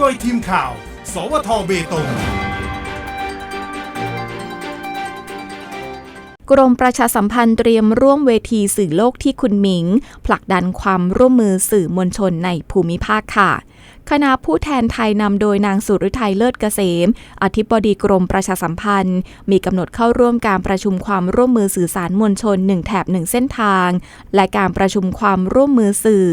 โดยทีมข่าว สวทเบตง กรมประชาสัมพันธ์เตรียมร่วมเวทีสื่อโลกที่คุณหมิง ผลักดันความร่วมมือสื่อมวลชนในภูมิภาคค่ะคณะผู้แทนไทยนำโดยนางสุรุทัยเลิศเกษม อธิบดีกรมประชาสัมพันธ์ มีกำหนดเข้าร่วมการประชุมความร่วมมือสื่อสารมวลชน 1 แถบ 1 เส้นทาง และการประชุมความร่วมมือสื่อ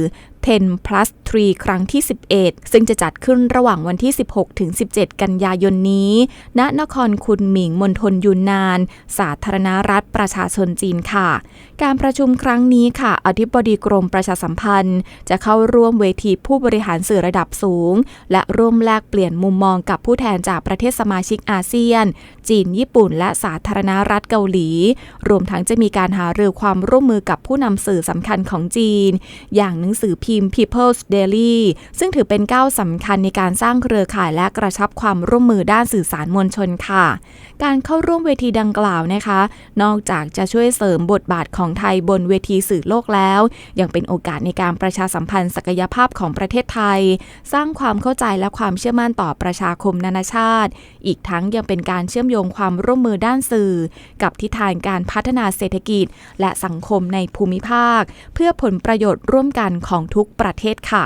10 plus 3 ครั้งที่ 11 ซึ่งจะจัดขึ้นระหว่างวันที่ 16 ถึง 17 กันยายนนี้ ณ นครคุนหมิง มณฑลยูนนาน สาธารณรัฐประชาชนจีนค่ะ การประชุมครั้งนี้ค่ะ อธิบดีกรมประชาสัมพันธ์ จะเข้าร่วมเวทีผู้บริหารสื่อระดับสูง และร่วมแลกเปลี่ยนมุมมองกับผู้แทนจากประเทศสมาชิกอาเซียน จีน ญี่ปุ่น และสาธารณรัฐเกาหลี รวมทั้งจะมีการหารือความร่วมมือกับผู้นำสื่อสำคัญของจีน อย่างหนังสือพิมพ์ People's Daily ซึ่งถือเป็นก้าวสำคัญในการสร้างเครือข่ายและกระชับความร่วมมือด้านสื่อสารมวลชนค่ะ การเข้าร่วมเวทีดังกล่าวนะคะ นอกจากจะช่วยเสริมบทบาทของไทยบนเวทีสื่อโลกแล้ว ยังเป็นโอกาสในการประชาสัมพันธ์ศักยภาพของประเทศไทย สร้างความเข้าใจและความเชื่อมั่นต่อประชาคมนานาชาติ อีกทั้งยังเป็นการเชื่อมโยงความร่วมมือด้านสื่อ กับทิศทางการพัฒนาเศรษฐกิจ และสังคมในภูมิภาค เพื่อผลประโยชน์ร่วมกันของทุกประเทศค่ะ